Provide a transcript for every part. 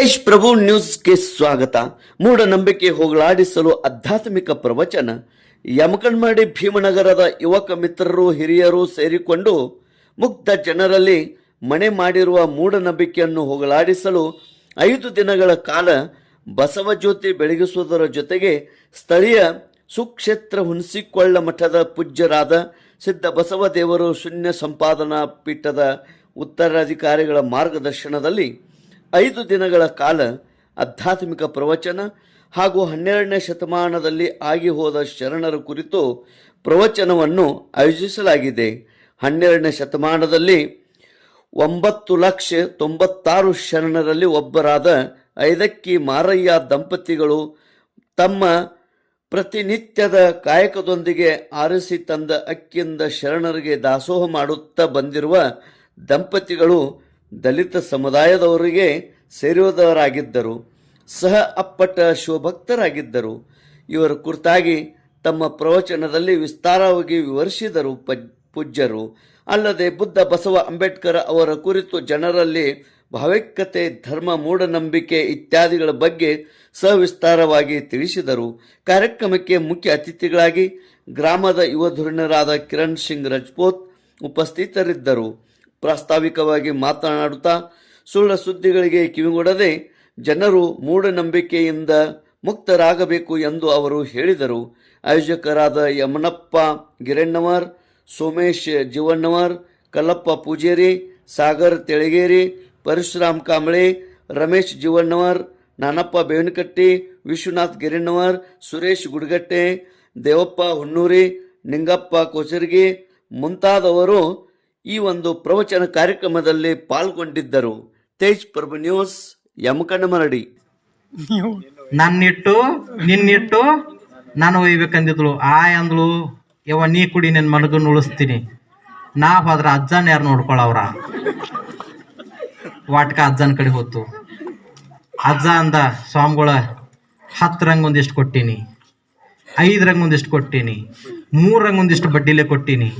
ತೇಜ್ ಪ್ರಭು ನ್ಯೂಸ್ಗೆ ಸ್ವಾಗತ. ಮೂಢನಂಬಿಕೆ ಹೋಗಲಾಡಿಸಲು ಆಧ್ಯಾತ್ಮಿಕ ಪ್ರವಚನ. ಯಮಕಣ್ಮಾಡಿ ಭೀಮನಗರದ ಯುವಕ ಮಿತ್ರರು, ಹಿರಿಯರು ಸೇರಿಕೊಂಡು ಮುಕ್ತ ಜನರಲ್ಲಿ ಮನೆ ಮಾಡಿರುವ ಮೂಢನಂಬಿಕೆಯನ್ನು ಹೋಗಲಾಡಿಸಲು ಐದು ದಿನಗಳ ಕಾಲ ಬಸವಜ್ಯೋತಿ ಬೆಳಗಿಸುವುದರ ಜೊತೆಗೆ ಸ್ಥಳೀಯ ಸುಕ್ಷೇತ್ರ ಹುಣಸಿಕೊಳ್ಳ ಮಠದ ಪೂಜ್ಯರಾದ ಸಿದ್ಧ ಬಸವದೇವರು ಶೂನ್ಯ ಸಂಪಾದನಾ ಪೀಠದ ಉತ್ತರಾಧಿಕಾರಿಗಳ ಮಾರ್ಗದರ್ಶನದಲ್ಲಿ ಐದು ದಿನಗಳ ಕಾಲ ಆಧ್ಯಾತ್ಮಿಕ ಪ್ರವಚನ ಹಾಗೂ ಹನ್ನೆರಡನೇ ಶತಮಾನದಲ್ಲಿ ಆಗಿ ಹೋದ ಶರಣರ ಕುರಿತು ಪ್ರವಚನವನ್ನು ಆಯೋಜಿಸಲಾಗಿದೆ. ಹನ್ನೆರಡನೇ ಶತಮಾನದಲ್ಲಿ ಒಂಬತ್ತು ಲಕ್ಷ ತೊಂಬತ್ತಾರು ಶರಣರಲ್ಲಿ ಒಬ್ಬರಾದ ಐದಕ್ಕಿ ಮಾರಯ್ಯ ದಂಪತಿಗಳು ತಮ್ಮ ಪ್ರತಿನಿತ್ಯದ ಕಾಯಕದೊಂದಿಗೆ ಆರಿಸಿ ತಂದ ಅಕ್ಕಿಯಿಂದ ಶರಣರಿಗೆ ದಾಸೋಹ ಮಾಡುತ್ತಾ ಬಂದಿರುವ ದಂಪತಿಗಳು ದಲಿತ ಸಮುದಾಯದವರಿಗೆ ಸೇರಿದವರಾಗಿದ್ದರು, ಸಹ ಅಪ್ಪಟ ಶಿವಭಕ್ತರಾಗಿದ್ದರು ಇವರ ಕುರಿತಾಗಿ ತಮ್ಮ ಪ್ರವಚನದಲ್ಲಿ ವಿಸ್ತಾರವಾಗಿ ವಿವರಿಸಿದರು ಪೂಜ್ಯರು. ಅಲ್ಲದೆ ಬುದ್ಧ ಬಸವ ಅಂಬೇಡ್ಕರ್ ಅವರ ಕುರಿತು ಜನರಲ್ಲಿ ಭಾವೈಕ್ಯತೆ, ಧರ್ಮ, ಮೂಢನಂಬಿಕೆ ಇತ್ಯಾದಿಗಳ ಬಗ್ಗೆ ಸವಿಸ್ತಾರವಾಗಿ ತಿಳಿಸಿದರು. ಕಾರ್ಯಕ್ರಮಕ್ಕೆ ಮುಖ್ಯ ಅತಿಥಿಗಳಾಗಿ ಗ್ರಾಮದ ಯುವ ಧುರೀಣರಾದ ಕಿರಣ್ ಸಿಂಗ್ ರಜಪೂತ್ ಉಪಸ್ಥಿತರಿದ್ದರು. ಪ್ರಾಸ್ತಾವಿಕವಾಗಿ ಮಾತನಾಡುತ್ತಾ ಸುಳ್ಳ ಸುದ್ದಿಗಳಿಗೆ ಕಿವಿಗೊಡದೆ ಜನರು ಮೂಢನಂಬಿಕೆಯಿಂದ ಮುಕ್ತರಾಗಬೇಕು ಎಂದು ಅವರು ಹೇಳಿದರು. ಆಯೋಜಕರಾದ ಯಮನಪ್ಪ ಗಿರಣ್ಣವರ್, ಸೋಮೇಶ್ ಜೀವಣ್ಣವರ್, ಕಲ್ಲಪ್ಪ ಪೂಜೇರಿ, ಸಾಗರ್ ತೆಳಗೇರಿ, ಪರಶುರಾಮ್ ಕಾಂಬಳೆ ರಮೇಶ್ ಜೀವಣ್ಣವರ್, ನಾನಪ್ಪ ಬೇವನಕಟ್ಟಿ, ವಿಶ್ವನಾಥ್ ಗಿರಣ್ಣವರ್, ಸುರೇಶ್ ಗುಡ್ಗಟ್ಟೆ, ದೇವಪ್ಪ ಹುನ್ನೂರಿ ನಿಂಗಪ್ಪ ಕೋಚರ್ಗಿ ಮುಂತಾದವರು ಈ ಒಂದು ಪ್ರವಚನ ಕಾರ್ಯಕ್ರಮದಲ್ಲಿ ಪಾಲ್ಗೊಂಡಿದ್ದರು ತೇಜ್ ಪ್ರಭು ನ್ಯೂಸ್ ಯಮಕಣ್ಣಮರಡಿ ನನ್ನಿಟ್ಟು, ನಿನ್ನಿಟ್ಟು ನಾನು ಒಯ್ಬೇಕಂದಿದ್ಳು ಆ ಅಂದ್ಳು ಯವ್ವ, ನೀ ಕುಡಿ ನಿನ್ನ ಮಲಗನ್ ಉಳಿಸ್ತೀನಿ ನಾ ಹೋದ್ರ ಅಜ್ಜನ ಯಾರು ನೋಡ್ಕೊಳವ್ರ ವಾಟ್ಕ ಅಜ್ಜನ ಕಡೆ ಹೋತು. ಅಜ್ಜ ಅಂದ, ಸ್ವಾಮಿಗಳ ಹತ್ತರಂಗ ಒಂದಿಷ್ಟು ಕೊಟ್ಟೀನಿ ಐದರಂಗ ಒಂದಿಷ್ಟು ಕೊಟ್ಟೀನಿ ಮೂರಂಗ ಒಂದಿಷ್ಟು ಬಡ್ಡಿಲೆ ಕೊಟ್ಟೀನಿ.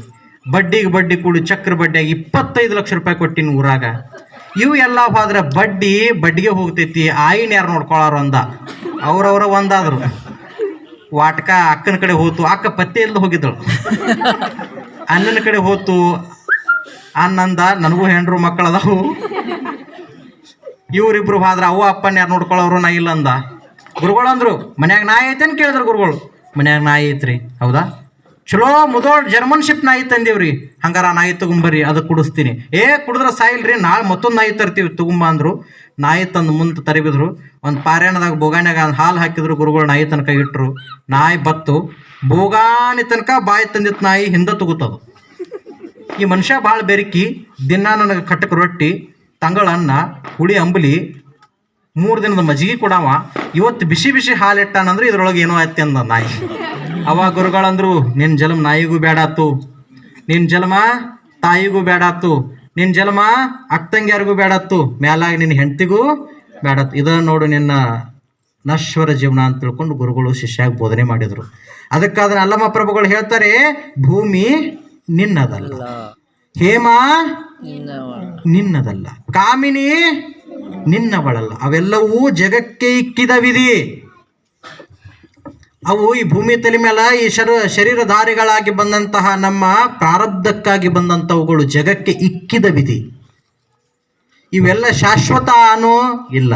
ಬಡ್ಡಿಗೆ ಬಡ್ಡಿ ಕೂಡಿ, ಚಕ್ರ ಬಡ್ಡಿಯಾಗಿ ಇಪ್ಪತ್ತೈದು ಲಕ್ಷ ರೂಪಾಯಿ ಕೊಟ್ಟಿನ ಊರಾಗ. ಇವು ಎಲ್ಲ ಹೋದ್ರೆ ಬಡ್ಡಿ ಬಡ್ಡಿಗೆ ಹೋಗ್ತೈತಿ, ಆಯಿನ ಯಾರು ನೋಡ್ಕೊಳಾರ ಅಂದ. ಅವ್ರವ್ರ ಒಂದಾದ್ರು. ವಾಟ್ಕ ಅಕ್ಕನ ಕಡೆ ಹೋತು, ಅಕ್ಕ ಪತ್ತೆ ಇಲ್ದ ಹೋಗಿದ್ದಳು. ಅಣ್ಣನ ಕಡೆ ಹೋತು ಅನ್ನಂದ ನನಗೂ ಹೆಂಡ್ರು ಮಕ್ಕಳು ಅದಾವು. ಇವ್ರಿಬ್ರು ಹೋದ್ರ ಅವ್ವ ಅಪ್ಪನ ಯಾರು ನೋಡ್ಕೊಳ್ಳೋರು ನಾ ಇಲ್ಲ ಅಂದ. ಗುರುಗಳು ಅಂದ್ರು ಮನ್ಯಾಗ ನಾಯಿ ಐತೇನು ಕೇಳಿದ್ರು ಗುರುಗಳು? ಮನ್ಯಾಗ ನಾಯಿ ಐತ್ರಿ, ಹೌದಾ? ಚಲೋ ಮುದೋಳ್ ಜರ್ಮನ್ಶಿಪ್ ನಾಯಿ ತಂದೇವ್ರಿ. ಹಂಗಾರ ನಾಯಿ ತಗೊಂಬರ್ರಿ ಅದಕ್ಕೆ ಕುಡಿಸ್ತೀನಿ. ಏ, ಕುಡಿದ್ರೆ ಸಾಯಿಲ್ರಿ, ನಾಳೆ ಮತ್ತೊಂದು ನಾಯಿ ತರ್ತೀವಿ, ತಗೊಂಬ ಅಂದ್ರು. ನಾಯಿ ತಂದು ಮುಂದೆ ತರಿಬಿದ್ರು. ಒಂದು ಪಾರಾಯಣದಾಗ ಬೋಗಾನ್ಯಾಗ ಹಾಲು ಹಾಕಿದ್ರು, ಗುರುಗಳು ನಾಯಿ ತನಕ ಇಟ್ಟರು ನಾಯಿ ಬತ್ತು. ಬೋಗಾನಿ ತನಕ ಬಾಯಿ ತಂದಿತ್ತು ನಾಯಿ ಹಿಂದೆ ತಗೋತದು ಈ ಮನುಷ್ಯ ಭಾಳ ಬೆರಕಿ. ದಿನ ನನಗೆ ಕಟ್ಟಕ್ಕೆ ರೊಟ್ಟಿ, ತಂಗಳ ಅನ್ನ, ಹುಳಿ ಅಂಬಲಿ, ಮೂರು ದಿನದ ಮಜ್ಜಿಗೆ ಕೊಡವ. ಇವತ್ತು ಬಿಸಿ ಬಿಸಿ ಹಾಲು ಇಟ್ಟಾನಂದ್ರೆ ಇದ್ರೊಳಗೆ ಏನೋ ಆಯ್ತು ಅಂದ ನಾಯಿ. ಅವಾಗ ಗುರುಗಳಂದ್ರು ನಿನ್ನ ಜನ್ಮ ನಾಯಿಗೂ ಬೇಡಾತು ನಿನ್ನ ಜನ್ಮ ತಾಯಿಗೂ ಬೇಡಾತು ನಿನ್ನ ಜನ್ಮ ಅಕ್ಕಂಗ್ಯಾರಿಗೂ ಬೇಡತ್ತು ಮೇಲಾಗಿ ನಿನ್ನ ಹೆಂಡತಿಗೂ ಬೇಡತ್ತು ಇದ ನೋಡು ನಿನ್ನ ನಶ್ವರ ಜೀವನ ಅಂತ ತಿಳ್ಕೊಂಡು ಗುರುಗಳು ಶಿಷ್ಯಾಗಿ ಬೋಧನೆ ಮಾಡಿದ್ರು. ಅದಕ್ಕಾದ್ರೆ ಅಲ್ಲಮ್ಮ ಪ್ರಭುಗಳು ಹೇಳ್ತಾರೆ ಭೂಮಿ ನಿನ್ನದಲ್ಲ. ಹೇಮ ನಿನ್ನದಲ್ಲ. ಕಾಮಿನಿ ನಿನ್ನವಳಲ್ಲ. ಅವೆಲ್ಲವೂ ಜಗಕ್ಕೆ ಇಕ್ಕಿದ ವಿಧಿ. ಅವು ಈ ಭೂಮಿ ತಲೆ ಮೇಲೆ ಈ ಶರ, ಶರೀರಧಾರಿಗಳಾಗಿ ಬಂದಂತಹ ನಮ್ಮ ಪ್ರಾರಬ್ಧಕ್ಕಾಗಿ ಬಂದಂಥವುಗಳು ಜಗಕ್ಕೆ ಇಕ್ಕಿದ ವಿಧಿ. ಇವೆಲ್ಲ ಶಾಶ್ವತ ಅನ್ನೋ ಇಲ್ಲ.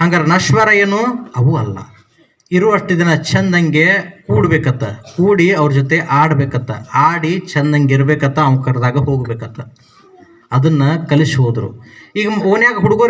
ಹಂಗಾರೆ ನಶ್ವರ ಏನು? ಅವು ಅಲ್ಲ. ಇರುವಷ್ಟು ದಿನ ಚಂದಂಗೆ ಕೂಡ್ಬೇಕತ್ತ. ಕೂಡಿ ಅವ್ರ ಜೊತೆ ಆಡ್ಬೇಕತ್ತ. ಆಡಿ ಚಂದಂಗೆ ಇರ್ಬೇಕತ್ತ, ಅವ್ನ ಕರೆದಾಗ ಹೋಗ್ಬೇಕತ್ತ. ಅದನ್ನ ಕಲಿಸಿ ಹೋದ್ರು. ಈಗ ಓನ್ಯಾಗ ಹುಡುಗರು